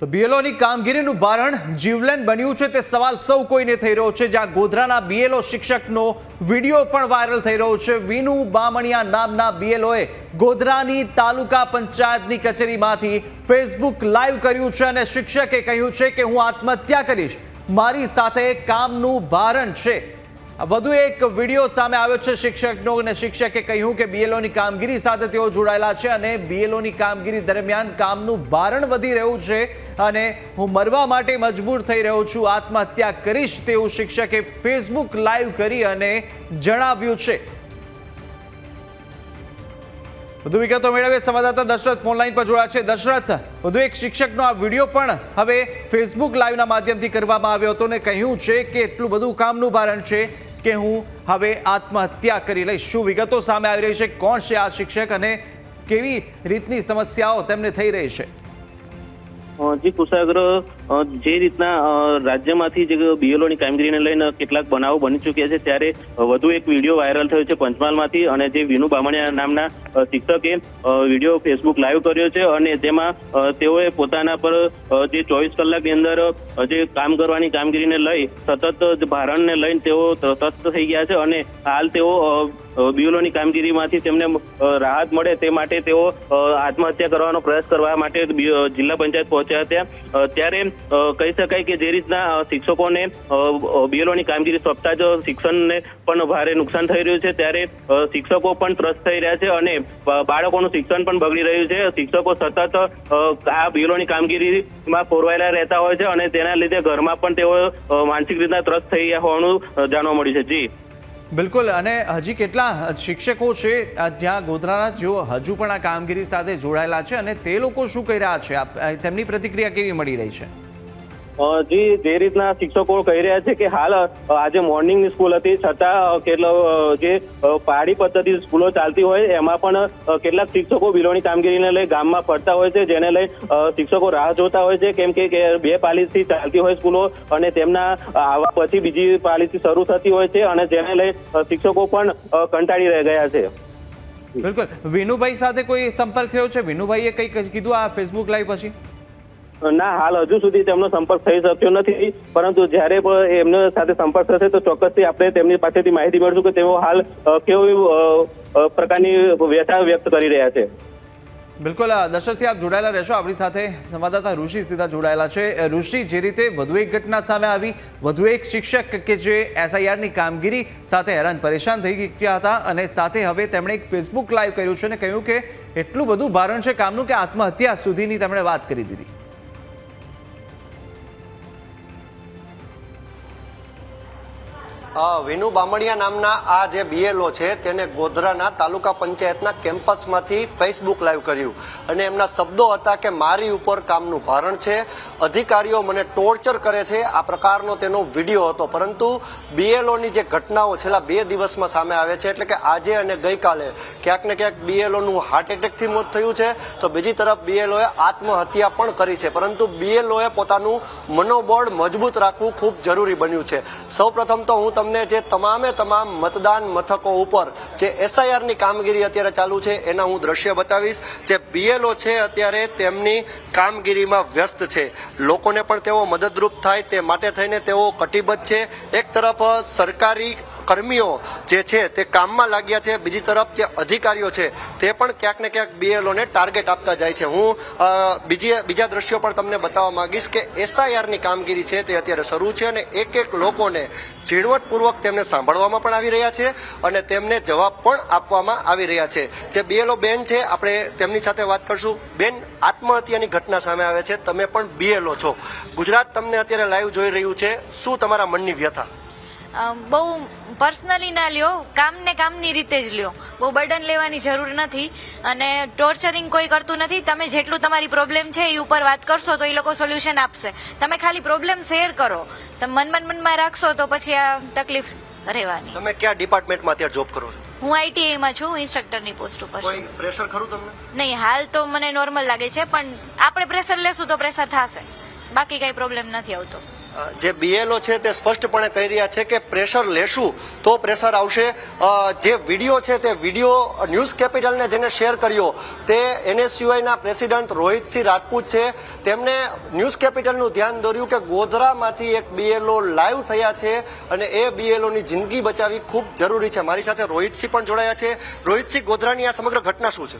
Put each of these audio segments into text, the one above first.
તો બીએલઓની કામગીરીનું ભારણ જીવલેન બન્યું છે. તે સવાલ સૌ કોઈને થઈ રહ્યો છે. જ્યાં ગોધરાના બીએલઓ શિક્ષકનો વીડિયો પણ વાયરલ થઈ રહ્યો છે. વિનુ બામણિયા નામના બીએલઓએ ગોધરાની તાલુકા પંચાયતની કચેરીમાંથી ફેસબુક લાઈવ કર્યું છે અને શિક્ષકે કહ્યું છે કે હું આત્મહત્યા કરીશ. મારી સાથે કામનું ભારણ છે. વધુ એક વીડિયો સામે આવ્યો છે શિક્ષકનો અને શિક્ષકે કહ્યું કે બીએલઓની કામગીરી સાથે તેઓ જોડાયેલા છે અને બીએલઓની કામગીરી દરમિયાન કામનું ભારણ વધી રહ્યું છે અને હું મરવા માટે મજબૂર થઈ રહ્યો છું. આત્મહત્યા કરીશ તેવું શિક્ષકે ફેસબુક લાઈવ કરી અને જણાવ્યું છે. વધુ વિગતો મેળવીએ. સંવાદદાતા દશરથ ફોનલાઈન પર જોડાયા છે. દશરથ, વધુ એક શિક્ષકનો આ વીડિયો પણ હવે ફેસબુક લાઈવના માધ્યમથી કરવામાં આવ્યો હતો ને કહ્યું છે કે એટલું બધું કામનું ભારણ છે. કે હું હવે આત્મહત્યા કરી લઈશ? શું વિગતો સામે આવી રહી છે? કોણ છે આ શિક્ષક અને કેવી રીતની સમસ્યાઓ તેમને થઈ રહી છે? જી કુશાગ્ર જે રીતના રાજ્યમાંથી જે બીએલઓની કામગીરીને લઈને કેટલાક બનાવો બની ચૂક્યા છે, ત્યારે વધુ એક વીડિયો વાયરલ થયો છે પંચમહાલમાંથી અને જે વિનુ બામણિયા નામના શિક્ષકે વીડિયો ફેસબુક લાઈવ કર્યો છે અને તેમાં તેઓએ પોતાના પર જે ચોવીસ કલાકની અંદર જે કામ કરવાની કામગીરીને લઈ સતત ભારણને લઈને તેઓ તસ્ત થઈ ગયા છે અને હાલ તેઓ બીઓલોની કામગીરીમાંથી તેમને રાહત મળે તે માટે તેઓ આત્મહત્યા કરવાનો પ્રયાસ કરવા માટે જિલ્લા પંચાયત પહોંચ્યા હતા. ત્યારે કહી શકાય કે જે રીતના શિક્ષકોને બીએલઓની કામગીરી સોંપતા જ શિક્ષણને પણ ભારે નુકસાન થઈ રહ્યું છે. ત્યારે શિક્ષકો પણ ત્રસ્ત થઈ રહ્યા છે અને બાળકોનું શિક્ષણ પણ બગડી રહ્યું છે. શિક્ષકો સતત આ બીએલઓની કામગીરીમાં ખોરવાયેલા રહેતા હોય છે અને તેના લીધે ઘરમાં પણ તેઓ માનસિક રીતના ત્રસ્ત થઈ હોવાનું જાણવા મળ્યું છે. જી. બિલકુલ, અને હજી કેટલા શિક્ષકો છે ત્યાં ગોધરાના, જેઓ હજુ પણ આ કામગીરી સાથે જોડાયેલા છે, અને તે લોકો શું કહી રહ્યા છે? તેમની પ્રતિક્રિયા કેવી મળી રહી છે? જી, જે રીતના શિક્ષકો કહી રહ્યા છે કે હાલ આજે મોર્નિંગની સ્કૂલ હતી, છતાં કેટલો જે પાડી પદ્ધતિ સ્કૂલો ચાલતી હોય, એમાં પણ કેટલાક શિક્ષકો બિલોની કામગીરીને લઈ ગામમાં ફરતા હોય છે, જેને લઈ શિક્ષકો રાહ જોતા હોય છે, કેમ કે બે પાલીથી ચાલતી હોય સ્કૂલો અને તેમના આવા પછી બીજી પાલીથી શરૂ થતી હોય છે અને જેને લઈ શિક્ષકો પણ કંટાળી રહી ગયા છે. બિલકુલ. વિનુભાઈ સાથે કોઈ સંપર્ક થયો છે? વિનુભાઈએ કંઈક કીધું આ ફેસબુક લાઈવ પછી? ના, હાલ હજુ સુધી તેમનો સંપર્ક થઈ શક્યો નથી, પરંતુ જ્યારે પણ એમનો સાથે સંપર્ક થશે, તો ચોક્કસથી આપણે તેમની પાસેથી માહિતી મેળવશું કે તેઓ હાલ કેવી પ્રકારની વ્યથા વ્યક્ત કરી રહ્યા છે. બિલકુલ દર્શકસિંહ આપ જોડાયેલા રહેશો. આપણી સાથે સંવાદદાતા ઋષિ સીધા જોડાયેલા છે. ઋષિ, જે રીતે વધુ એક ઘટના સામે આવી, વધુ એક શિક્ષક કે જે એસઆઈઆરની કામગીરી સાથે હેરાન, પરેશાન થઈ ગયા હતા અને સાથે હવે તેમણે એક ફેસબુક લાઈવ કર્યું છે અને કહ્યું કે એટલું બધું ભારણ છે કામનું કે આત્મહત્યા સુધીની તેમણે વાત કરી દીધી. વિનુ બામણિયા નામના આ જે બીએલઓ છે, તેને ગોધરાના તાલુકા પંચાયતના કેમ્પસમાંથી ફેસબુક લાઈવ કર્યું. અને એમના શબ્દો હતા કે મારી ઉપર કામનું ભારણ છે, અધિકારીઓ મને ટોર્ચર કરે છે, આ પ્રકારનો તેનો વીડિયો હતો. પરંતુ બીએલઓની જે ઘટનાઓ છેલ્લા બે દિવસમાં સામે આવે છે, એટલે કે આજે અને ગઈકાલે ક્યાંક ને ક્યાંક બીએલઓનું હાર્ટ એટેકથી મોત થયું છે, તો બીજી તરફ બીએલઓએ આત્મહત્યા પણ કરી છે. પરંતુ બીએલઓએ પોતાનું મનોબળ મજબૂત રાખવું ખૂબ જરૂરી બન્યું છે. સૌપ્રથમ તો હું તમને જે તમામે તમામ મતદાન મથકો ઉપર જે એસઆઈઆરની કામગીરી અત્યારે ચાલુ છે, એના હું દ્રશ્ય બતાવીશ. જે બીએલઓ છે, અત્યારે તેમની કામગીરીમાં વ્યસ્ત છે. લોકોને પણ તેઓ મદદરૂપ થાય, તે માટે થઈને તેઓ કટિબદ્ધ છે. એક તરફ સરકારી કર્મીઓ જે છે તે કામમાં લાગ્યા છે, બીજી તરફ જે અધિકારીઓ છે તે પણ ક્યાંક ને ક્યાંક બીએલઓને ટાર્ગેટ આપતા જાય છે. હું બીજી, બીજા દ્રશ્યો પણ તમને બતાવવા માંગીશ કે એસઆઈઆરની કામગીરી છે તે અત્યારે શરૂ છે અને એક એક લોકોને ઝીણવટપૂર્વક તેમને સાંભળવામાં પણ આવી રહ્યા છે અને તેમને જવાબ પણ આપવામાં આવી રહ્યા છે. જે બીએલઓ બેન છે, આપણે તેમની સાથે વાત કરશું. બેન, આત્મહત્યાની ઘટના સામે આવે છે. તમે પણ બીએલઓ છો. ગુજરાત તમને અત્યારે લાઈવ જોઈ રહ્યું છે. શું તમારા મનની વ્યથા? બહુ પર્સનલી ના લ્યો કામને કામની રીતે જ લ્યો. બહુ બર્ડન લેવાની જરૂર નથી અને ટોર્ચરિંગ કોઈ કરતું નથી. તમે જેટલું તમારી પ્રોબ્લેમ છે એ ઉપર વાત કરશો તો એ લોકો સોલ્યુશન આપશે. તમે ખાલી પ્રોબ્લેમ શેર કરો. તમે મનમાં મનમાં રાખશો તો પછી આ તકલીફ રહેવાની. તમે કયા ડિપાર્ટમેન્ટમાં અત્યારે જોબ કરો છો? હું આઈટીઆઈમાં છું ઇન્સ્ટ્રક્ટરની પોસ્ટ ઉપર કોઈ પ્રેશર ખરું તમને? નહીં હાલ તો મને નોર્મલ લાગે છે પણ આપણે પ્રેશર લેશું તો પ્રેશર થશે. બાકી કઈ પ્રોબ્લેમ નથી આવતો. જે બીએલઓ છે તે સ્પષ્ટપણે કહી રહ્યા છે કે પ્રેશર લેશું તો પ્રેશર આવશે. જે વીડિયો છે તે વીડિયો ન્યૂઝ કેપિટલને જેને શેર કર્યો તે એનએસયુઆઈના પ્રેસિડન્ટ રોહિતસિંહ રાજપૂત છે. તેમણે ન્યૂઝ કેપિટલનું ધ્યાન દોર્યું કે ગોધરામાંથી એક બીએલઓ લાઈવ થયા છે અને એ બીએલઓની જિંદગી બચાવવી ખૂબ જરૂરી છે. મારી સાથે રોહિતસિંહ પણ જોડાયા છે. રોહિતસિંહ, ગોધરાની આ સમગ્ર ઘટના શું છે?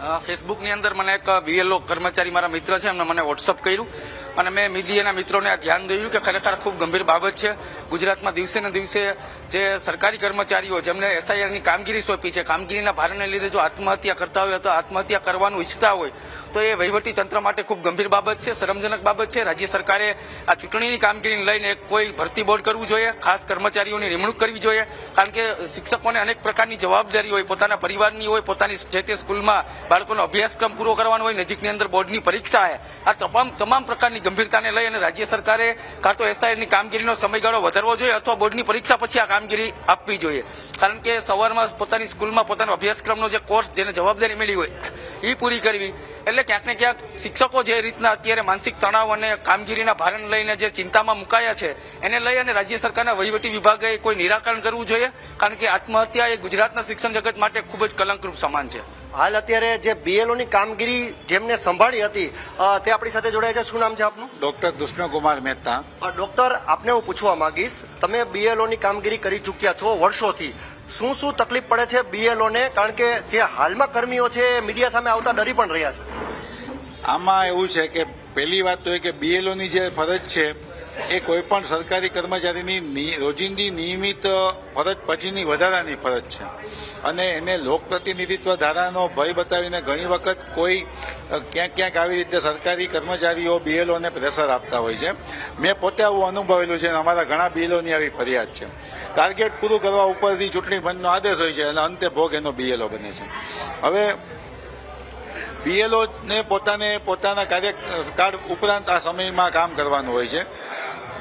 ફેસબુકની અંદર મને એક બીએલઓ કર્મચારી મારા મિત્ર છે એમને મને વોટ્સઅપ કર્યું અને મેં મીડિયાના મિત્રોને ધ્યાન દોર્યું કે ખરેખર ખૂબ ગંભીર બાબત છે. ગુજરાતમાં દિવસે ને દિવસે જે સરકારી કર્મચારીઓ, જેમને એસઆઈઆરની કામગીરી સોંપી છે, કામગીરીના ભારણને લીધે જો આત્મહત્યા કરતા હોય અથવા આત્મહત્યા કરવાનું ઈચ્છતા હોય તો એ વહીવટી તંત્ર માટે ખૂબ ગંભીર બાબત છે, શરમજનક બાબત છે. રાજ્ય સરકારે આ ચૂંટણીની કામગીરીને લઈને કોઈ ભરતી બોર્ડ કરવું જોઈએ, ખાસ કર્મચારીઓની નિમણૂક કરવી જોઈએ, કારણ કે શિક્ષકોને અનેક પ્રકારની જવાબદારી હોય, પોતાના પરિવારની હોય, પોતાની જે તે સ્કૂલમાં બાળકોનો અભ્યાસક્રમ પૂરો કરવાનો હોય, નજીકની અંદર બોર્ડની પરીક્ષા આ તમામ તમામ પ્રકારની ગંભીરતાને લઈ અને રાજ્ય સરકારે કાં તો એસઆઈની કામગીરીનો સમયગાળો વધારવો જોઈએ અથવા બોર્ડની પરીક્ષા પછી આ કામગીરી આપવી જોઈએ. કારણ કે સવારમાં પોતાની સ્કૂલમાં પોતાનો અભ્યાસક્રમનો જે કોર્સ, જેને જવાબદારી મળી હોય એ પૂરી કરવી એટલે ક્યાંક ને ક્યાંક શિક્ષકો જે રીતના અત્યારે માનસિક તણાવ અને કામગીરીના ભારણ લઈને જે ચિંતામાં મુકાયા છે એને લઈ અને રાજ્ય સરકારના વહીવટી વિભાગે કોઈ નિરાકરણ કરવું જોઈએ? કારણ કે આત્મહત્યા એ ગુજરાતના શિક્ષણ જગત માટે ખૂબ જ કલંકરૂપ સમાન છે. હાલ અત્યારે જે બીએલઓની કામગીરી જેમને સંભાળી હતી તે આપણી સાથે જોડાયા છે. શું નામ છે આપનું? ડોક્ટર કૃષ્ણકુમાર મહેતા. ડોક્ટર આપને હું પૂછવા માંગીશ. તમે બીએલઓની કામગીરી કરી ચૂક્યા છો વર્ષોથી. શું શું તકલીફ પડે છે બીએલઓને? કારણ કે જે હાલમાં કર્મીઓ છે, એ મીડિયા સામે આવતા ડરી પણ રહ્યા છે. આમાં એવું છે કે પહેલી વાત તો એ કે બીએલઓની જે ફરજ છે એ કોઈ પણ સરકારી કર્મચારીની રોજિંદી નિયમિત ફરજ પછીની વધારાની ફરજ છે. અને એને લોકપ્રતિનિધિત્વ ધારાનો ભય બતાવીને ઘણી વખત કોઈ ક્યાંક ક્યાંક આવી રીતે સરકારી કર્મચારીઓ બીએલઓને પ્રેશર આપતા હોય છે. મેં પોતે આવું અનુભવેલું છે અને અમારા ઘણા બીએલઓની આવી ફરિયાદ છે. ટાર્ગેટ પૂરું કરવા ઉપરથી ચૂંટણી પંચનો આદેશ હોય છે અને અંતે ભોગ એનો બીએલઓ બને છે. હવે, બીએલઓને પોતાને પોતાના કાર્યકાળ ઉપરાંત આ સમયમાં કામ કરવાનું હોય છે.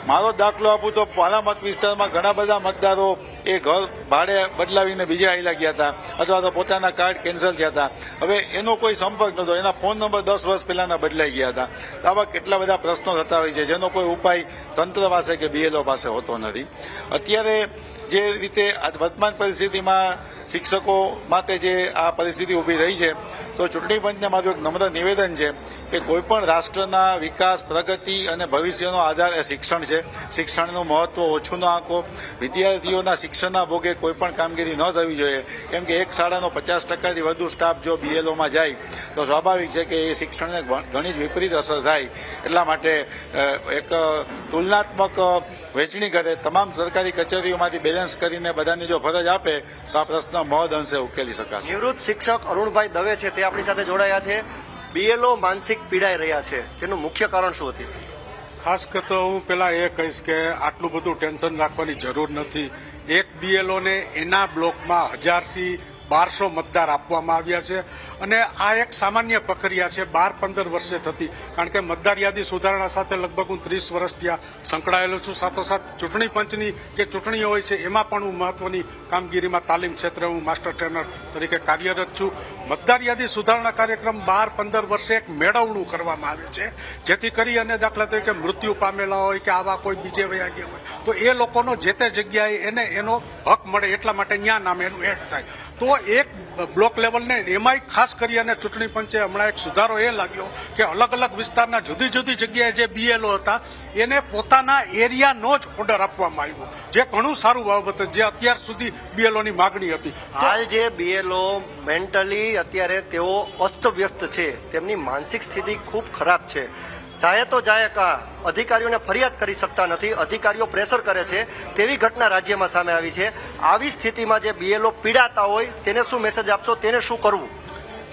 મારો દાખલો આપું તો મારા મત વિસ્તારમાં ઘણા બધા મતદારો એ ઘર ભાડે બદલાવીને બીજા આવેલા ગયા હતા અથવા તો પોતાના કાર્ડ કેન્સલ થયા હતા. હવે એનો કોઈ સંપર્ક નહોતો. એના ફોન નંબર દસ વર્ષ પહેલાના બદલાઈ ગયા હતા. આવા કેટલા બધા પ્રશ્નો થતા હોય છે, જેનો કોઈ ઉપાય તંત્ર પાસે કે બીએલઓ પાસે હોતો નથી. અત્યારે જે રીતે વર્તમાન પરિસ્થિતિમાં શિક્ષકો માટે જે આ પરિસ્થિતિ ઊભી રહી છે, તો ચૂંટણી પંચને મારું એક નમ્ર નિવેદન છે કે કોઈપણ રાષ્ટ્રના વિકાસ, પ્રગતિ અને ભવિષ્યનો આધાર એ શિક્ષણ છે. શિક્ષણનું મહત્વ ઓછું ન આંકો. વિદ્યાર્થીઓના શિક્ષણના ભોગે કોઈ પણ કામગીરી ન થવી જોઈએ. કેમ કે એક શાળાનો પચાસ ટકાથી વધુ સ્ટાફ જો બીએલઓમાં જાય, તો સ્વાભાવિક છે કે એ શિક્ષણને ઘણી જ વિપરીત અસર થાય. એટલા માટે એક તુલનાત્મક વહેંચણી કરે. તમામ સરકારી કચેરીઓમાંથી બેલેન્સ કરીને બધાની જો ફરજ આપે, તો આ પ્રશ્ન મહદ અંશે ઉકેલી શકાશે. નિવૃત્ત શિક્ષક અરુણભાઈ દવે છે. તે આપણી સાથે જોડાયા છે. બીએલઓ માનસિક પીડાઈ રહ્યા છે. તેનું મુખ્ય કારણ શું હતું? ખાસ કરતો હું પેલા એ કહીશ કે આટલું બધું ટેન્શન રાખવાની જરૂર નથી. એક બીએલઓને એના બ્લોકમાં હજારથી બારસો મતદાર આપવામાં આવ્યા છે. અને આ એક સામાન્ય પ્રક્રિયા છે, બાર પંદર વર્ષે થતી. કારણ કે મતદાર યાદી સુધારણા સાથે લગભગ હું ત્રીસ વર્ષ ત્યાં સંકળાયેલો છું. સાથોસાથ ચૂંટણી પંચની જે ચૂંટણીઓ હોય છે, એમાં પણ હું મહત્વની કામગીરીમાં તાલીમ ક્ષેત્રે હું માસ્ટર ટ્રેનર તરીકે કાર્યરત છું. મતદાર યાદી સુધારણા કાર્યક્રમ બાર પંદર વર્ષે એક મેળવણું કરવામાં આવે છે. જેથી કરી અને દાખલા તરીકે મૃત્યુ પામેલા હોય કે આવા કોઈ બીજે વયા ગયા હોય, તો એ લોકોનો જે તે જગ્યાએ એને એનો હક મળે એટલા માટે ન્યા નામે એનું એડ થાય. તો એક બ્લોક લેવલને એમાંય ખાસ કરી અને ચૂંટણી પંચે હમણાં એક સુધારો એ લાગ્યો કે અલગ અલગ વિસ્તારના જુદી જુદી જગ્યાએ જે બીએલઓ હતા, એને પોતાના એરિયાનો જ ઓર્ડર આપવામાં આવ્યો, જે ઘણું સારું બાબત જે અત્યાર સુધી બીએલઓની માગણી હતી. હાલ જે બીએલઓ મેન્ટલી અત્યારે તેઓ અસ્તવ્યસ્ત છે, તેમની માનસિક સ્થિતિ ખૂબ ખરાબ છે. ચાહે તો જાય કા. અધિકારીઓને ફરિયાદ કરી શકતા નથી. અધિકારીઓ પ્રેશર કરે છે. તેવી ઘટના રાજ્યમાં સામે આવી છે. આવી સ્થિતિમાં જે બીએલઓ પીડાતા હોય, તેને શું મેસેજ આપશો? તેને શું કરવું?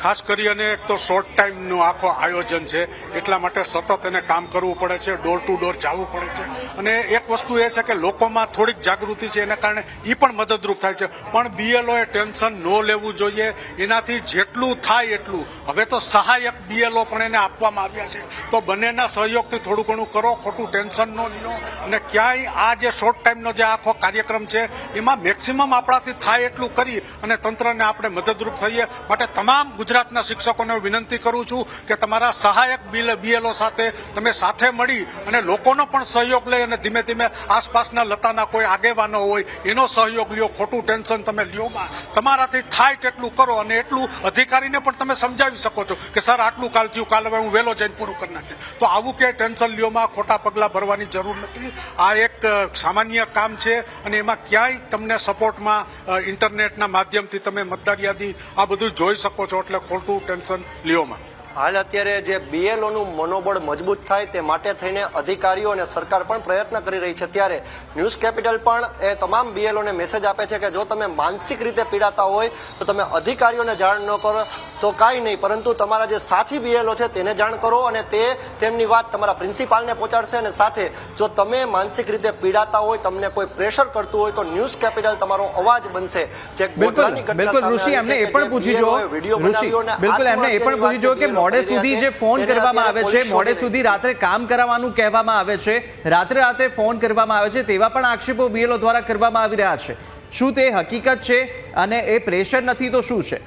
ખાસ કરી અને એક તો શોર્ટ ટાઈમનું આખો આયોજન છે. એટલા માટે સતત એને કામ કરવું પડે છે ડોર ટુ ડોર જવું પડે છે. અને એક વસ્તુ એ છે કે લોકોમાં થોડીક જાગૃતિ છે, એના કારણે એ પણ મદદરૂપ થાય છે. પણ બીએલઓએ ટેન્શન ન લેવું જોઈએ. એનાથી જેટલું થાય એટલું. હવે તો સહાયક બીએલઓ પણ એને આપવામાં આવ્યા છે. તો બંનેના સહયોગથી થોડું ઘણું કરો, ખોટું ટેન્શન ન લ્યો. અને ક્યાંય આ જે શોર્ટ ટાઈમનો જે આખો કાર્યક્રમ છે, એમાં મેક્સિમમ આપણાથી થાય એટલું કરી અને તંત્રને આપણે મદદરૂપ થઈએ. માટે તમામ ગુજરાતના શિક્ષકોને વિનંતી કરું છું કે તમારા સહાયક બીએલઓ સાથે તમે સાથે મળી અને લોકોનો પણ સહયોગ લઈ અને ધીમે ધીમે આસપાસના લતાના કોઈ આગેવાનો હોય, એનો સહયોગ લ્યો, ખોટું ટેન્શન તમે લ્યો તમારાથી થાય તેટલું કરો અને એટલું અધિકારીને પણ તમે સમજાવી શકો છો કે, સર, આટલું કાલ થયું, કાલે હવે હું વહેલો જઈને પૂરું કરી નાખે તો આવું કે ટેન્શન લ્યોમાં ખોટા પગલાં ભરવાની જરૂર નથી. આ એક સામાન્ય કામ છે અને એમાં ક્યાંય તમને સપોર્ટમાં ઇન્ટરનેટના માધ્યમથી તમે મતદાર યાદી આ બધું જોઈ શકો છો. એટલે ખોટું ટેન્શન લ્યોમાં હાલ અત્યારે જે બીએલઓનું નું મનોબળ મજબૂત થાય તે માટે થઈને અધિકારીઓ અને સરકાર પણ પ્રયત્ન કરી રહી છે. ત્યારે ન્યૂઝ કેપિટલ પણ એ તમામ બીએલઓને મેસેજ આપે છે કે જો તમે માનસિક રીતે પીડાતા હોય તો તમે અધિકારીઓને જાણ ન કરો તો કાંઈ નહીં. પરંતુ તમારા જે સાથી બીએલઓ છે તેને જાણ કરો અને તે તેમની વાત તમારા પ્રિન્સિપાલને પહોંચાડશે અને સાથે જો તમે માનસિક રીતે પીડાતા હોય તમને કોઈ પ્રેશર કરતું હોય તો ન્યૂઝ કેપિટલ તમારો અવાજ બનશે. જે બિલકુલ બિલકુલ ઋષિ એમને એ પણ પૂછી જો વીડિયો બનાવ્યો બિલકુલ એમને એ પણ પૂછી જો કે મોડે સુધી જે ફોન કરવામાં આવે છે મોડે સુધી રાત્રે કામ કરાવવાનું કહેવામાં આવે છે રાત્રે રાત્રે ફોન કરવામાં આવે છે તેવા પણ આક્ષેપો બીએલઓ દ્વારા કરવામાં આવી રહ્યા છે. શું તે હકીકત છે અને એ પ્રેશર નથી તો શું છે?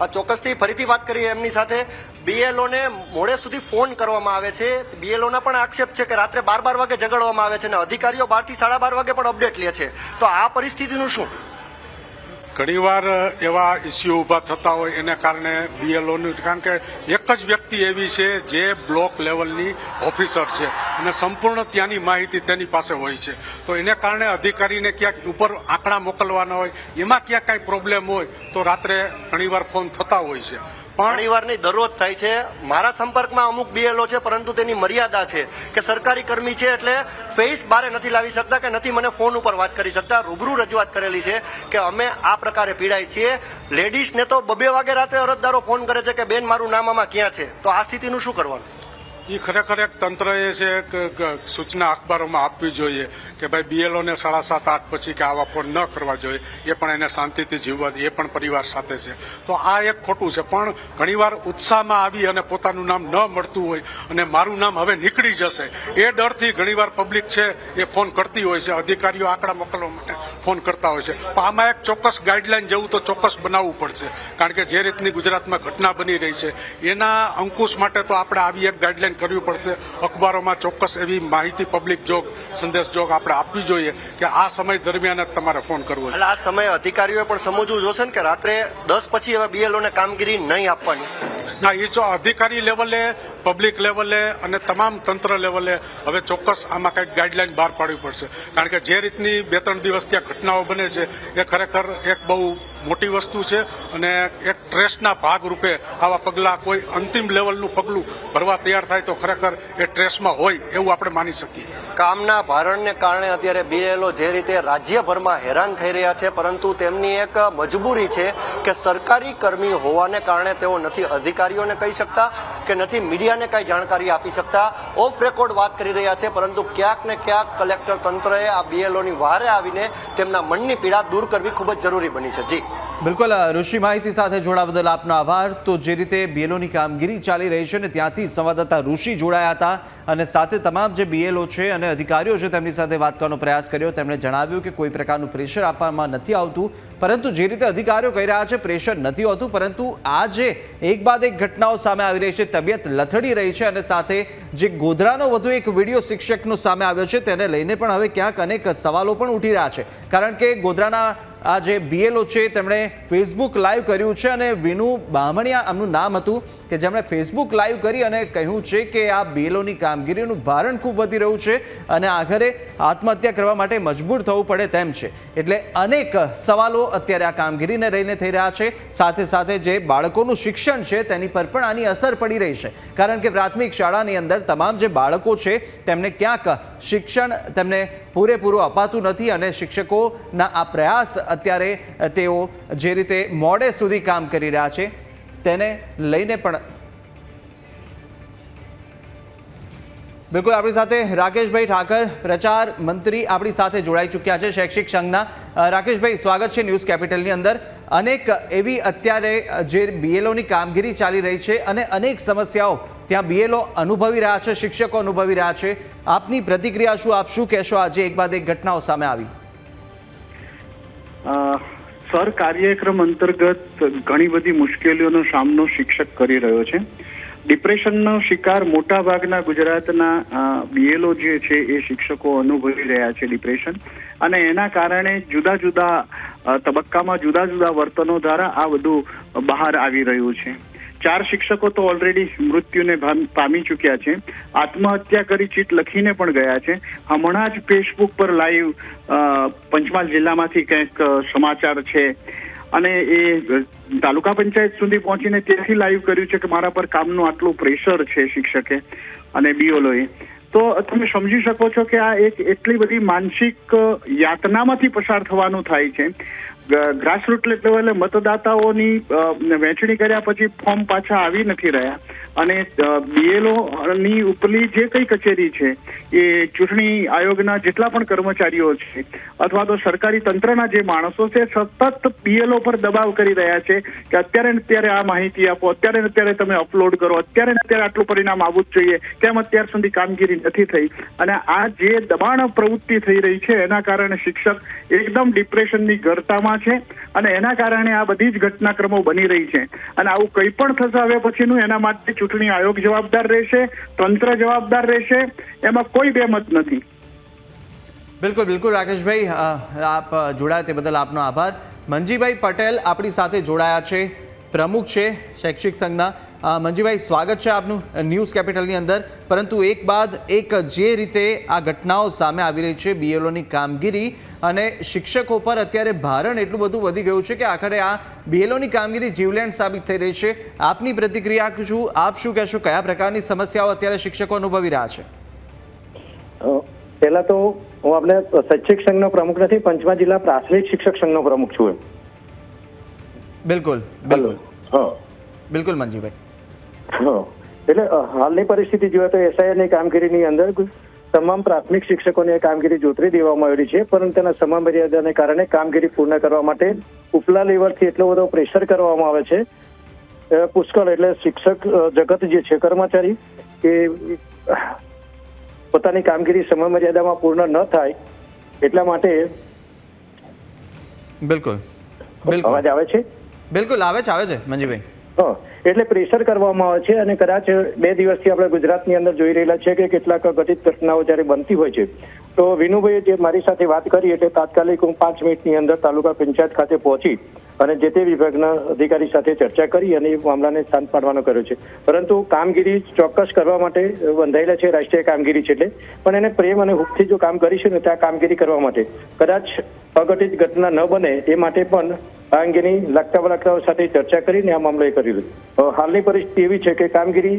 આ ચોક્કસથી ફરીથી વાત કરીએ એમની સાથે. બીએલઓને મોડે સુધી ફોન કરવામાં આવે છે. બીએલઓના પણ આક્ષેપ છે કે રાત્રે બાર બાર વાગે ઝઘડવામાં આવે છે અને અધિકારીઓ બારથી સાડા બાર વાગે પણ અપડેટ લે છે. તો આ પરિસ્થિતિનું શું? ઘણીવાર એવા ઇસ્યુ ઊભા થતા હોય એને કારણે બીએલઓનું કારણ કે એક જ વ્યક્તિ એવી છે જે બ્લોક લેવલની ઓફિસર છે અને સંપૂર્ણ ત્યાંની માહિતી તેની પાસે હોય છે. તો એને કારણે અધિકારીને ક્યાંક ઉપર આંકડા મોકલવાના હોય, એમાં ક્યાંક કાંઈ પ્રોબ્લેમ હોય, તો રાત્રે ઘણીવાર ફોન થતા હોય છે. પણ ઘણી નહીં દરરોજ થાય છે. મારા સંપર્કમાં અમુક બીએલઓ છે, પરંતુ તેની મર્યાદા છે કે સરકારી કર્મી છે એટલે ફેસ બારે નથી લાવી શકતા કે નથી મને ફોન ઉપર વાત કરી શકતા. રૂબરૂ રજૂઆત કરેલી છે કે અમે આ પ્રકારે પીડાય છીએ. લેડીઝને તો બબે વાગે રાતે અરજદારો ફોન કરે છે કે, બેન, મારું નામ આમાં ક્યાં છે? તો આ સ્થિતિનું શું કરવાનું? એ ખરેખર એક તંત્ર એ છે કે કે સૂચના અખબારોમાં આપવી જોઈએ કે ભાઈ બીએલઓને સાડા સાત, આઠ પછી કે આવા ફોન ન કરવા જોઈએ. એ પણ એને શાંતિથી જીવવા એ પણ પરિવાર સાથે છે. તો આ એક ખોટું છે. પણ ઘણીવાર ઉત્સાહમાં આવી અને પોતાનું નામ ન મળતું હોય અને મારું નામ હવે નીકળી જશે, એ ડરથી ઘણીવાર પબ્લિક છે એ ફોન કરતી હોય છે. અધિકારીઓ આંકડા મોકલવા માટે ફોન કરતા હોય છે. પણ આમાં એક ચોક્કસ ગાઈડલાઈન જેવું તો ચોક્કસ બનાવવું પડશે. કારણ કે જે રીતની ગુજરાતમાં ઘટના બની રહી છે, એના અંકુશ માટે તો આપણે આવી એક ગાઈડલાઈન કરવી પડશે. અખબારોમાં ચોક્કસ એવી માહિતી પબ્લિક જોગ સંદેશ જોગ આપણે આપવી જોઈએ કે આ સમય દરમિયાન જ તમારે ફોન કરવો એટલે આ સમયે અધિકારીઓએ પણ સમજવું જોશે ને કે રાત્રે દસ પછી હવે બીએલઓને કામગીરી નહીં આપવાની. ના એ જો અધિકારી લેવલે પબ્લિક લેવલે અને તમામ તંત્ર લેવલે હવે ચોક્કસ આમાં કંઈક ગાઈડલાઈન બહાર પાડવી પડશે. કારણ કે જે રીતની બે ત્રણ દિવસ ત્યાં ઘટનાઓ બને છે એ ખરેખર એક બહુ મોટી વસ્તુ છે અને એક ટ્રેસના ભાગરૂપે આવા પગલાં કોઈ અંતિમ લેવલનું પગલું ભરવા તૈયાર થાય તો ખરેખર એ ટ્રેસમાં હોય એવું આપણે માની શકીએ. કામના ભારણને કારણે અત્યારે બીએલઓ જે રીતે રાજ્યભરમાં હેરાન થઈ રહ્યા છે, પરંતુ તેમની એક મજબૂરી છે કે સરકારી કર્મી હોવાને કારણે તેઓ નથી અધિકારીઓને કહી શકતા કે નથી મીડિયાને કાંઈ જાણકારી આપી શકતા. ઓફ રેકોર્ડ વાત કરી રહ્યા છે, પરંતુ ક્યાંક ને ક્યાંક કલેક્ટર તંત્રએ આ બીએલઓની વારે આવીને તેમના મનની પીડા દૂર કરવી ખૂબ જ જરૂરી બની છે. જી. બિલકુલ ઋષિ માહિતી સાથે જોડાવા બદલ આપનો આભાર. તો જે રીતે બીએલઓની કામગીરી ચાલી રહી છે અને ત્યાંથી સંવાદદાતા ઋષિ જોડાયા હતા અને સાથે તમામ જે બીએલઓ છે અને અધિકારીઓ છે તેમની સાથે વાત કરવાનો પ્રયાસ કર્યો. તેમણે જણાવ્યું કે કોઈ પ્રકારનું પ્રેશર આપવામાં નથી આવતું. પરંતુ જે રીતે અધિકારીઓ કહી રહ્યા છે, પ્રેશર નથી હોતું, પરંતુ આ જે એક બાદ એક ઘટનાઓ સામે આવી રહી છે, તબિયત લથડી રહી છે અને સાથે જે ગોધરાનો વધુ એક વીડિયો શિક્ષકનો સામે આવ્યો છે, તેને લઈને પણ હવે ક્યાંક અનેક સવાલો પણ ઉઠી રહ્યા છે. કારણ કે ગોધરાના આ જે બીએલઓ છે, તેમણે ફેસબુક લાઈવ કર્યું છે અને વિનુ બામણિયા આમનું નામ હતું કે જેમણે ફેસબુક લાઈવ કરી અને કહ્યું છે કે આ બીએલઓની કામગીરીનું ભારણ ખૂબ વધી રહ્યું છે અને આખરે આત્મહત્યા કરવા માટે મજબૂર થવું પડે તેમ છે. એટલે અનેક સવાલો અત્યારે આ કામગીરીને લઈને થઈ રહ્યા છે. સાથે સાથે જે બાળકોનું શિક્ષણ છે, તેની પર પણ આની અસર પડી રહી છે. કારણ કે પ્રાથમિક શાળાની અંદર તમામ જે બાળકો છે, તેમને ક્યાંક શિક્ષણ તેમને પૂરેપૂરું અપાતું નથી અને શિક્ષકોના આ પ્રયાસ અત્યારે તેઓ જે રીતે મોડે સુધી કામ કરી રહ્યા છે, તેને લઈને પણ બિલકુલ આપણી સાથે રાકેશભાઈ ઠાકર, પ્રચાર મંત્રી આપણી સાથે જોડાઈ ચૂક્યા છે શૈક્ષિક સંઘના. રાકેશભાઈ, સ્વાગત છે ન્યૂઝ કેપિટલની અંદર. અનેક એવી અત્યારે જે બીએલઓની કામગીરી ચાલી રહી છે અને અનેક સમસ્યાઓ ત્યાં બીએલઓ અનુભવી રહ્યા છે, શિક્ષકો અનુભવી રહ્યા છે. આપની પ્રતિક્રિયા શું? આપ શું કહેશો આજે એક બાદ એક ઘટનાઓ સામે આવી? સર, કાર્યક્રમ અંતર્ગત ઘણી બધી મુશ્કેલીઓનો સામનો શિક્ષક કરી રહ્યો છે. ડિપ્રેશનનો શિકાર મોટા ભાગના ગુજરાતના બીએલઓ જે છે એ શિક્ષકો અનુભવી રહ્યા છે ડિપ્રેશન. અને એના કારણે જુદા જુદા તબક્કામાં જુદા જુદા વર્તનો દ્વારા આ બધું બહાર આવી રહ્યું છે. ચાર શિક્ષકો તો ઓલરેડી મૃત્યુને પામી ચૂક્યા છે. આત્મહત્યા કરી ચીટ લખીને પણ ગયા છે. હમણાં જ ફેસબુક પર લાઈવ પંચમહાલ જિલ્લામાંથી કંઈક સમાચાર છે. અને એ તાલુકા પંચાયત સુધી પહોંચીને ત્યાંથી લાઈવ કર્યું છે કે મારા પર કામનું આટલું પ્રેશર છે શિક્ષકે અને બીઓલોએ તો તમે સમજી શકો છો કે આ એક એટલી બધી માનસિક યાતનામાંથી પસાર થવાનું થાય છે. ગ્રાસરૂટ લેવલે મતદાતાઓની વહેંચણી કર્યા પછી ફોર્મ પાછા આવી નથી રહ્યા. અને બીએલઓ ની ઉપરલી જે કઈ કચેરી છે, એ ચૂંટણી આયોગના જેટલા પણ કર્મચારીઓ છે, અથવા તો સરકારી તંત્રના જે માણસો છે, સતત બીએલઓ પર દબાવ કરી રહ્યા છે કે અત્યારે ને અત્યારે આ માહિતી આપો, અત્યારે ને અત્યારે તમે અપલોડ કરો, અત્યારે ને અત્યારે આટલું પરિણામ આવવું જ જોઈએ, કેમ અત્યાર સુધી કામગીરી નથી થઈ? અને આ જે દબાણ પ્રવૃત્તિ થઈ રહી છે, એના કારણે શિક્ષક એકદમ ડિપ્રેશનની ગરતામાં છે અને એના કારણે આ બધી જ ઘટનાક્રમો બની રહી છે. અને આવું કંઈ પણ થશે હવે પછીનું, એના માટે ચૂંટણી આયોગ જવાબદાર રહેશે, તંત્ર જવાબદાર રહેશે, એમાં કોઈ બેમત નથી. બિલકુલ બિલકુલ, રાકેશભાઈ આપ જોડાયા તે બદલ આપનો આભાર. મંજીભાઈ પટેલ આપણી સાથે જોડાયા છે, પ્રમુખ છે શૈક્ષિક સંઘના. મંજીભાઈ સ્વાગત છે આપનું ન્યૂઝ કેપિટલની અંદર. પરંતુ એક બાદ એક જે રીતે આ ઘટનાઓ સામે આવી રહી છે બીએલઓની કામગીરી અને શિક્ષકો પર અત્યારે ભારણ એટલું બધું વધી ગયું છે કે આખરે આ બીએલઓની કામગીરી જીવલેણ સાબિત થઈ રહી છે. આપની પ્રતિક્રિયા શું? આપ શું કહેશો? કયા પ્રકારની સમસ્યાઓ અત્યારે શિક્ષકો અનુભવી રહ્યા છે? પહેલા તો હું આપણે શૈક્ષિક સંઘનો પ્રમુખ નથી પંચમા જિલ્લા પ્રાથમિક શિક્ષક સંઘનો પ્રમુખ છું બિલકુલ બિલકુલ. હા. બિલકુલ મંજીભાઈ એટલે હાલની પરિસ્થિતિ જોઈએ તો એસઆઈઆરની કામગીરીની અંદર તમામ પ્રાથમિક શિક્ષકોને કામગીરી જોતરી દેવામાં આવેલી છે પરંતુ તેના સમયમર્યાદાને કારણે કામગીરી પૂર્ણ કરવા માટે ઉપલા લેવલથી એટલો બધો પ્રેશર કરવામાં આવે છે. પુષ્કળ એટલે શિક્ષક જગત જે છે કર્મચારી એ પોતાની કામગીરી સમયમર્યાદામાં પૂર્ણ ન થાય એટલા માટે બિલકુલ. બિલકુલ. અવાજ આવે છે? બિલકુલ આવે છે આવે છે મંજીભાઈ એટલે પ્રેશર કરવામાં આવે છે અને કદાચ બે દિવસથી આપણે ગુજરાતની અંદર જોઈ રહેલા છે કે કેટલાક ઘટિત ઘટનાઓ જ્યારે બનતી હોય છે, તો વિનુભાઈએ જે મારી સાથે વાત કરી એટલે તાત્કાલિક હું પાંચ મિનિટની અંદર તાલુકા પંચાયત ખાતે પહોંચી અને જે તે વિભાગના અધિકારી સાથે ચર્ચા કરી અને એ મામલાને શાંત પાડવાનો કર્યો છે. પરંતુ કામગીરી ચોક્કસ કરવા માટે બંધાયેલા છે, રાષ્ટ્રીય કામગીરી છે એટલે, પણ એને પ્રેમ અને હુકથી જો કામ કરીશું ને ત્યાં કામગીરી કરવા માટે કદાચ અઘટિત ઘટના ન બને એ માટે પણ આ અંગેની લાગતા વળગતાઓ સાથે ચર્ચા કરીને આ મામલે કર્યું હાલની પરિસ્થિતિ એવી છે કે કામગીરી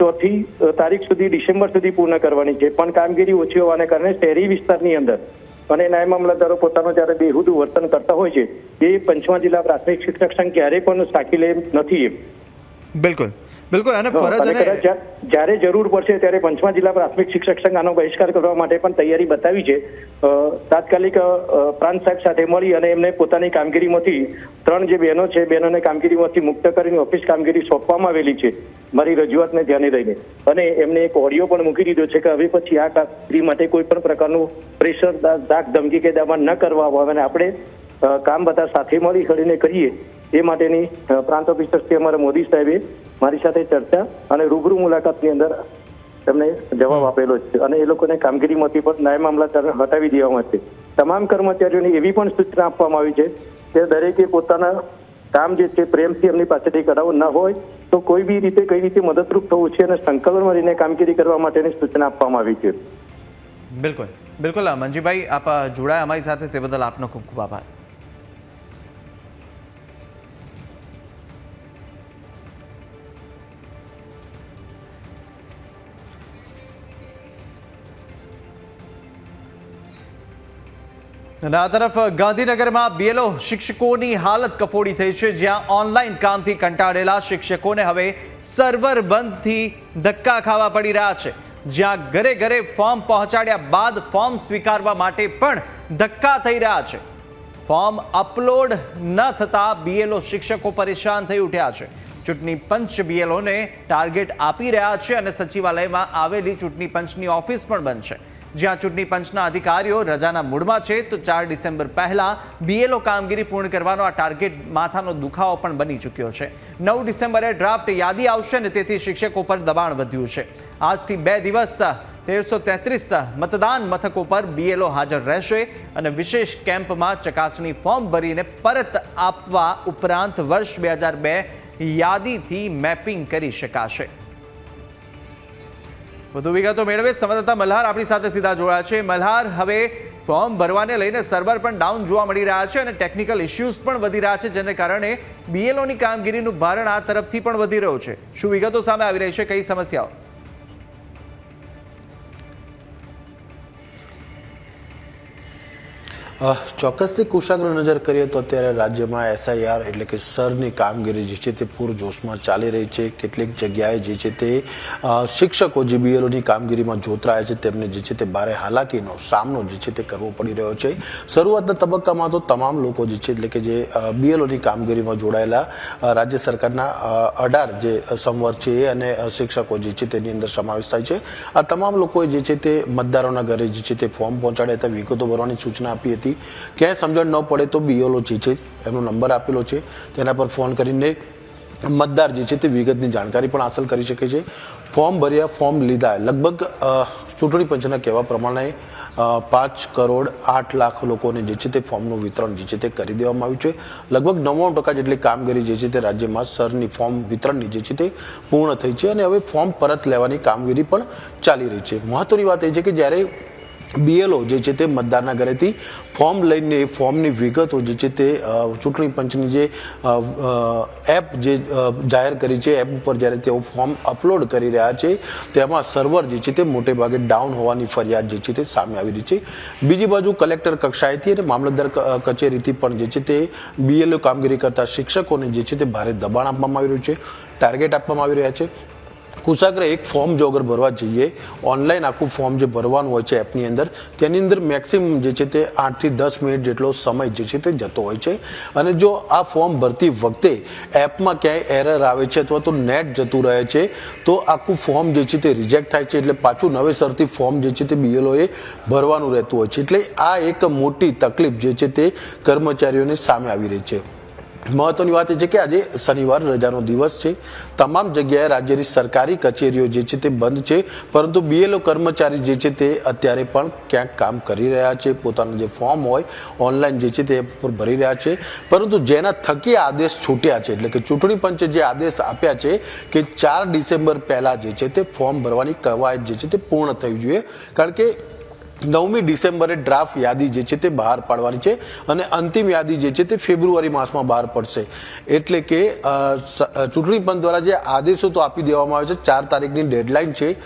ચોથી તારીખ સુધી ડિસેમ્બર સુધી પૂર્ણ કરવાની છે. પણ કામગીરી ઓછી હોવાને કારણે શહેરી વિસ્તારની અંદર અને નાય મામલતદારો પોતાનું જ્યારે બેહુદું વર્તન કરતા હોય છે, એ પંચમાં જિલ્લા પ્રાથમિક શિક્ષક સંઘ ક્યારેય પણ સાકી લે નથી એમ. બિલકુલ. બિલકુલ અને ફરજ અને જ્યારે જરૂર પડશે ત્યારે પંચમહાલ જિલ્લા પ્રાથમિક શિક્ષક સંઘ આનો બહિષ્કાર કરવા માટે પણ તૈયારી બતાવી છે. તાત્કાલિક પ્રાંત સાહેબ સાથે મળી અને એમને પોતાની કામગીરીમાંથી ત્રણ જે બહેનો છે બહેનોને કામગીરીમાંથી મુક્ત કરીને ઓફિસ કામગીરી સોંપવામાં આવેલી છે. મારી રજૂઆતને ધ્યાને લઈને. અને એમને એક ઓડિયો પણ મૂકી દીધો છે કે હવે પછી આ કામગીરી માટે કોઈ પણ પ્રકારનું પ્રેશર દાગ ધમકી કે દબાણ ન કરવા આવે અને આપણે કામ બધા સાથે મળી કરીને કરીએ. એ માટેની પ્રાંત ઓફિસર શ્રી અમારા મોદી સાહેબે મારી સાથે ચર્ચા અને રૂબરૂ મુલાકાતની અંદર તમને જવાબ આપેલો છે. અને એ લોકોને કામગીરીમાંથી પણ નાયબ મામલતદાર હટાવી દેવામાં છે. તમામ કર્મચારીઓને એવી પણ સૂચના આપવામાં આવી છે કે દરેકે પોતાના કામ જે છે, પ્રેમથી એમની પાસેથી કરાવવું ન હોય તો કોઈ બી રીતે કઈ રીતે મદદરૂપ થવું છે અને સંકલનમાં રહીને કામગીરી કરવા માટેની સૂચના આપવામાં આવી છે. બિલકુલ. બિલકુલ મંજીભાઈ આપ જોડાયા અમારી સાથે તે બદલ આપનો ખૂબ ખૂબ આભાર. અને આ તરફ ગાંધીનગરમાં બીએલઓ શિક્ષકોની હાલત કફોડી થઈ છે, જ્યાં ઓનલાઈન કામથી કંટાળેલા શિક્ષકોને હવે સર્વર બંધથી ધક્કા ખાવા પડી રહ્યા છે, જ્યાં ઘરે ઘરે ફોર્મ પહોંચાડ્યા બાદ ફોર્મ સ્વીકારવા માટે પણ ધક્કા થઈ રહ્યા છે. ફોર્મ અપલોડ ન થતા બીએલઓ શિક્ષકો પરેશાન થઈ ઉઠ્યા છે. ચૂંટણી પંચ બીએલઓને ટાર્ગેટ આપી રહ્યા છે અને સચિવાલયમાં આવેલી ચૂંટણી પંચની ઓફિસ પણ બંધ છે. જ્યાં ચૂંટણી પંચના અધિકારીઓ રજાના મૂડમાં છે, તો ચાર ડિસેમ્બર પહેલા બીએલઓ કામગીરી પૂર્ણ કરવાનો આ ટાર્ગેટ માથાનો દુખાવો પણ બની ચૂક્યો છે. નવ ડિસેમ્બરે ડ્રાફ્ટ યાદી આવશે અને તેથી શિક્ષકો પર દબાણ વધ્યું છે. આજથી બે દિવસ, તેરસો તેત્રીસ મતદાન મથકો પર બીએલઓ હાજર રહેશે અને વિશેષ કેમ્પમાં ચકાસણી ફોર્મ ભરીને પરત આપવા ઉપરાંત વર્ષ બે હજાર બે યાદીથી મેપિંગ કરી શકાશે. વધુ વિગતો મેળવે સંવાદદાતા મલ્હાર આપણી સાથે સીધા જોડાયા છે. મલ્હાર, હવે ફોર્મ ભરવાને લઈને સર્વર પણ ડાઉન જોવા મળી રહ્યા છે અને ટેકનિકલ ઇશ્યુઝ પણ વધી રહ્યા છે, જેને કારણે બીએલઓની કામગીરીનું ભારણ આ તરફથી પણ વધી રહ્યું છે. શું વિગતો સામે આવી રહી છે? કઈ સમસ્યાઓ? ચોક્કસથી કુશાગ્ર નજર કરીએ તો અત્યારે રાજ્યમાં એસઆઈઆર એટલે કે સરની કામગીરી જે છે તે પૂરજોશમાં ચાલી રહી છે. કેટલીક જગ્યાએ જે છે તે શિક્ષકો જે બીએલઓની કામગીરીમાં જોતરાયા છે તેમને જે છે તે ભારે હાલાકીનો સામનો જે છે તે કરવો પડી રહ્યો છે. શરૂઆતના તબક્કામાં તો તમામ લોકો જે છે એટલે કે જે બીએલઓની કામગીરીમાં જોડાયેલા રાજ્ય સરકારના અઢાર જે સંવર છે અને શિક્ષકો જે છે તેની અંદર સમાવેશ થાય છે. આ તમામ લોકોએ જે છે તે મતદારોના ઘરે જે છે તે ફોર્મ પહોંચાડ્યા હતા. વિગતો ભરવાની સૂચના આપી હતી. ક્યાંય સમજણ ન પડે તો બીઓલો જે છે, એમનો નંબર આપેલો છે. તેના પર ફોન કરીને મતદાર જે છે તે વિગતની જાણકારી પણ હાંસલ કરી શકે છે. ફોર્મ ભર્યા, ફોર્મ લીધા. લગભગ ચૂંટણી પંચના કહેવા પ્રમાણે પાંચ કરોડ આઠ લાખ લોકોને જે છે તે ફોર્મનું વિતરણ જે છે તે કરી દેવામાં આવ્યું છે. લગભગ નવ્વાણું ટકા જેટલી કામગીરી જે છે તે રાજ્યમાં સરની ફોર્મ વિતરણની જે છે તે પૂર્ણ થઈ છે અને હવે ફોર્મ પરત લેવાની કામગીરી પણ ચાલી રહી છે. મહત્વની વાત એ છે કે જ્યારે બીએલઓ જે છે તે મતદારના ઘરેથી ફોર્મ લઈને એ ફોર્મની વિગતો જે છે તે ચૂંટણી પંચની જે એપ જે જાહેર કરી છે, એપ ઉપર જ્યારે તેઓ ફોર્મ અપલોડ કરી રહ્યા છે, તેમાં સર્વર જે છે તે મોટે ભાગે ડાઉન હોવાની ફરિયાદ જે છે તે સામે આવી રહી છે. બીજી બાજુ કલેક્ટર કક્ષાએથી અને મામલતદાર કચેરીથી પણ જે છે તે બીએલઓ કામગીરી કરતા શિક્ષકોને જે છે તે ભારે દબાણ આપવામાં આવી રહ્યું છે, ટાર્ગેટ આપવામાં આવી રહ્યા છે. કુશાગ્ર એક ફોર્મ જો અગર ભરવા જઈએ, ઓનલાઈન આખું ફોર્મ જે ભરવાનું હોય છે એપની અંદર, તેની અંદર મેક્સિમમ જે છે તે આઠથી દસ મિનિટ જેટલો સમય જે છે તે જતો હોય છે. અને જો આ ફોર્મ ભરતી વખતે એપમાં ક્યાંય એરર આવે છે અથવા તો નેટ જતું રહે છે, તો આખું ફોર્મ જે છે તે રિજેક્ટ થાય છે એટલે પાછું નવેસરથી ફોર્મ જે છે તે બીએલઓએ ભરવાનું રહેતું હોય છે. એટલે આ એક મોટી તકલીફ જે છે તે કર્મચારીઓને સામે આવી રહી છે. મહત્વની વાત એ છે કે આજે શનિવાર, રજાનો દિવસ છે. તમામ જગ્યાએ રાજ્યની સરકારી કચેરીઓ જે છે તે બંધ છે. પરંતુ બીએલઓ કર્મચારી જે છે તે અત્યારે પણ ક્યાંક કામ કરી રહ્યા છે. પોતાનું જે ફોર્મ હોય, ઓનલાઈન જે છે તે પર ભરી રહ્યા છે. પરંતુ જેના થકી આદેશ છૂટ્યા છે, એટલે કે ચૂંટણી પંચે જે આદેશ આપ્યા છે કે ચાર ડિસેમ્બર પહેલાં જે છે તે ફોર્મ ભરવાની કવાયત જે છે તે પૂર્ણ થવી જોઈએ. કારણ કે નવમી ડિસેમ્બરે ડ્રાફ્ટ યાદી જે છે તે બહાર પાડવાની છે અને અંતિમ યાદી જે છે તે ફેબ્રુઆરી માસમાં બહાર પડશે. એટલે કે ચૂંટણી પંચ દ્વારા જે આદેશો તો આપી દેવામાં આવે છે, ચાર તારીખની ડેડલાઇન છે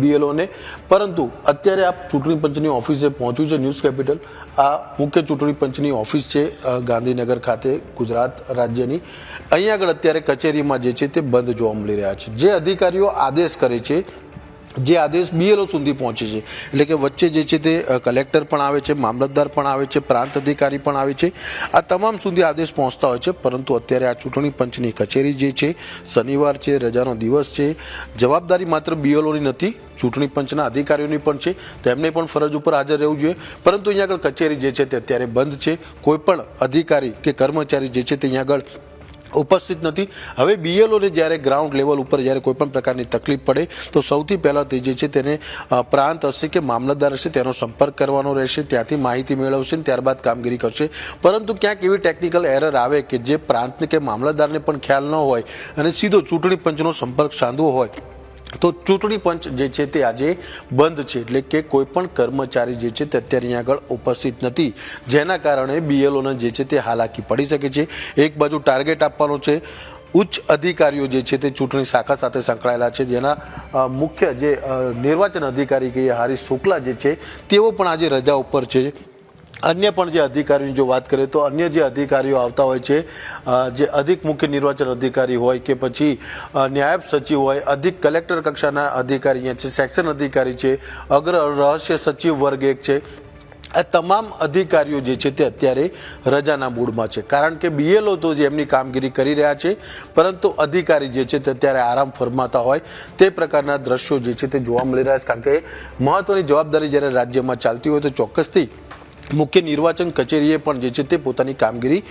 બીએલઓને. પરંતુ અત્યારે આ ચૂંટણી પંચની ઓફિસે પહોંચ્યું છે ન્યૂઝ કેપિટલ. આ મુખ્ય ચૂંટણી પંચની ઓફિસ છે ગાંધીનગર ખાતે ગુજરાત રાજ્યની. અહીંયા આગળ અત્યારે કચેરીમાં જે છે તે બંધ જોવા મળી રહ્યા છે. જે અધિકારીઓ આદેશ કરે છે જે આદેશ બીએલઓ સુધી પહોંચે છે. એટલે કે વચ્ચે જે છે તે કલેક્ટર પણ આવે છે, મામલતદાર પણ આવે છે, પ્રાંત અધિકારી પણ આવે છે. આ તમામ સુધી આદેશ પહોંચતા હોય છે, પરંતુ અત્યારે આ ચૂંટણી પંચની કચેરી જે છે, શનિવાર છે, રજાનો દિવસ છે, જવાબદારી માત્ર બીએલઓની નથી, ચૂંટણી પંચના અધિકારીઓની પણ છે તેમને પણ ફરજ ઉપર હાજર રહેવું જોઈએ. પરંતુ અહીંયા આગળ કચેરી જે છે તે અત્યારે બંધ છે. કોઈ પણ અધિકારી કે કર્મચારી જે છે તે અહીંયા આગળ ઉપસ્થિત નથી. હવે બીએલઓને જ્યારે ગ્રાઉન્ડ લેવલ ઉપર જ્યારે કોઈ પણ પ્રકારની તકલીફ પડે, તો સૌથી પહેલાં તે જે છે તેને પ્રાંત હશે કે મામલતદાર હશે તેનો સંપર્ક કરવાનો રહેશે, ત્યાંથી માહિતી મેળવશે ને ત્યારબાદ કામગીરી કરશે. પરંતુ ક્યાંક એવી ટેકનિકલ એરર આવે કે જે પ્રાંતને કે મામલતદારને પણ ખ્યાલ ન હોય અને સીધો ચૂંટણી પંચનો સંપર્ક સાધવો હોય. તો ચૂંટણી પંચ જે છે તે આજે બંધ છે, એટલે કે કોઈ પણ કર્મચારી જે છે તે અત્યારે અહીંયા આગળ ઉપસ્થિત નથી. જેના કારણે બીએલઓને જે છે તે હાલાકી પડી શકે છે. એક બાજુ ટાર્ગેટ આપવાનો છે, ઉચ્ચ અધિકારીઓ જે છે તે ચૂંટણી શાખા સાથે સંકળાયેલા છે, જેના મુખ્ય જે નિર્વાચન અધિકારી કહીએ હારીશ શુક્લા જે છે, તેઓ પણ આજે રજા ઉપર છે. અન્ય પણ જે અધિકારીઓની જો વાત કરીએ તો અન્ય જે અધિકારીઓ આવતા હોય છે જે અધિક મુખ્ય નિર્વાચન અધિકારી હોય કે પછી નાયબ સચિવ હોય, અધિક કલેક્ટર કક્ષાના અધિકારી અહીંયા છે, સેક્શન અધિકારી છે, અગ્ર રહસ્ય સચિવ વર્ગ એક છે, આ તમામ અધિકારીઓ જે છે તે અત્યારે રજાના મૂડમાં છે. કારણ કે બીએલઓ તો જે એમની કામગીરી કરી રહ્યા છે, પરંતુ અધિકારી જે છે તે અત્યારે આરામ ફરમાતા હોય, તે પ્રકારના દ્રશ્યો જે છે તે જોવા મળી રહ્યા છે. કારણ કે મહત્ત્વની જવાબદારી જ્યારે રાજ્યમાં ચાલતી હોય તો ચોક્કસથી મુખ્ય નિર્વાચન કચેરીએ પણ જે છે તે પોતાની કામગીરી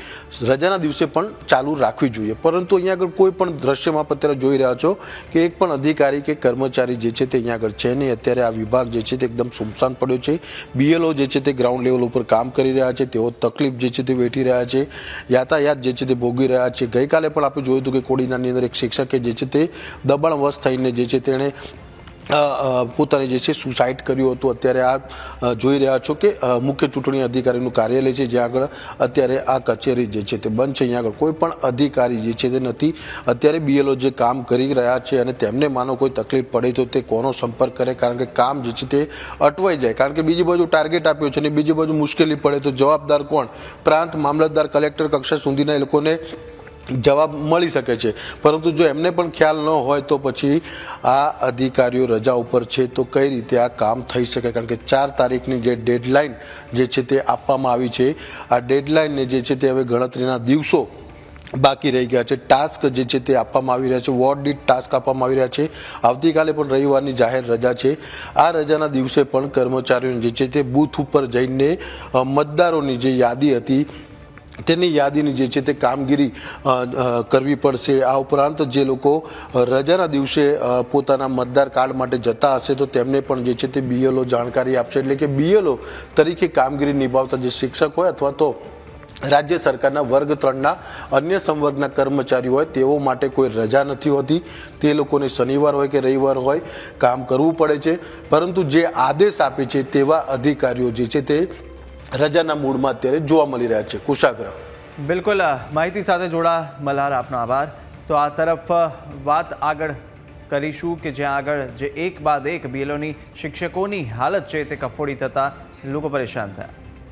રજાના દિવસે પણ ચાલુ રાખવી જોઈએ. પરંતુ અહીંયા આગળ કોઈ પણ દ્રશ્યમાં અત્યારે જોઈ રહ્યા છો કે એક પણ અધિકારી કે કર્મચારી જે છે તે અહીંયા આગળ છે નહીં અત્યારે આ વિભાગ જે છે તે એકદમ સુમસાન પડ્યો છે. બીએલઓ જે છે તે ગ્રાઉન્ડ લેવલ ઉપર કામ કરી રહ્યા છે. તેઓ તકલીફ જે છે તે વેઠી રહ્યા છે. યાતાયાત જે છે તે ભોગવી રહ્યા છે. ગઈકાલે પણ આપણે જોયું હતું કે કોડીનાની અંદર એક શિક્ષકે જે છે તે દબાણવશ થઈને જે છે તેણે પોતાની જે છે સુસાઇડ કર્યું હતું. અત્યારે આ જોઈ રહ્યા છો કે મુખ્ય ચૂંટણી અધિકારીનું કાર્યાલય છે, જ્યાં આગળ અત્યારે આ કચેરી જે છે તે બંધ છે. અહીંયા આગળ કોઈ પણ અધિકારી જે છે તે નથી. અત્યારે બીએલઓ જે કામ કરી રહ્યા છે અને તેમને માનો કોઈ તકલીફ પડે તો તે કોનો સંપર્ક કરે? કારણ કે કામ જે છે તે અટવાઈ જાય. કારણ કે બીજી બાજુ ટાર્ગેટ આપ્યો છે અને બીજી બાજુ મુશ્કેલી પડે તો જવાબદાર કોણ? પ્રાંત મામલતદાર કલેક્ટર કક્ષા સુધીના એ લોકોને જવાબ મળી શકે છે. પરંતુ જો એમને પણ ખ્યાલ ન હોય તો પછી આ અધિકારીઓ રજા ઉપર છે તો કઈ રીતે આ કામ થઈ શકે? કારણ કે ચાર તારીખની જે ડેડલાઇન જે છે તે આપવામાં આવી છે. આ ડેડલાઇનને જે છે તે હવે ગણતરીના દિવસો બાકી રહી ગયા છે. ટાસ્ક જે છે તે આપવામાં આવી રહ્યા છે. વોર્ડ દીઠ ટાસ્ક આપવામાં આવી રહ્યા છે. આવતીકાલે પણ રવિવારની જાહેર રજા છે. આ રજાના દિવસે પણ કર્મચારીઓને જે છે તે બૂથ ઉપર જઈને મતદારોની જે યાદી હતી તેની યાદીની જે છે તે કામગીરી કરવી પડશે. આ ઉપરાંત જે લોકો રજાના દિવસે પોતાના મતદાર કાર્ડ માટે જતા હશે, તો તેમને પણ જે છે તે બીએલઓ જાણકારી આપશે. એટલે કે બીએલઓ તરીકે કામગીરી નિભાવતા જે શિક્ષક હોય અથવા તો રાજ્ય સરકારના વર્ગ ત્રણના અન્ય સંવર્ગના કર્મચારીઓ હોય, તેઓ માટે કોઈ રજા નથી હોતી. તે લોકોને શનિવાર હોય કે રવિવાર હોય કામ કરવું પડે છે. પરંતુ જે આદેશ આપે છે તેવા અધિકારીઓ જે છે તે રજાના મૂડમાં અત્યારે જોવા મળી રહ્યા છે. કુશાગ્રહ બિલકુલ માહિતી સાથે જોડા મલ્હાર, આપનો આભાર. તો આ તરફ વાત આગળ કરીશું કે જ્યાં આગળ જે એક બાદ એક બીએલઓની શિક્ષકોની હાલત છે તે કફોડી થતાં લોકો પરેશાન થયા.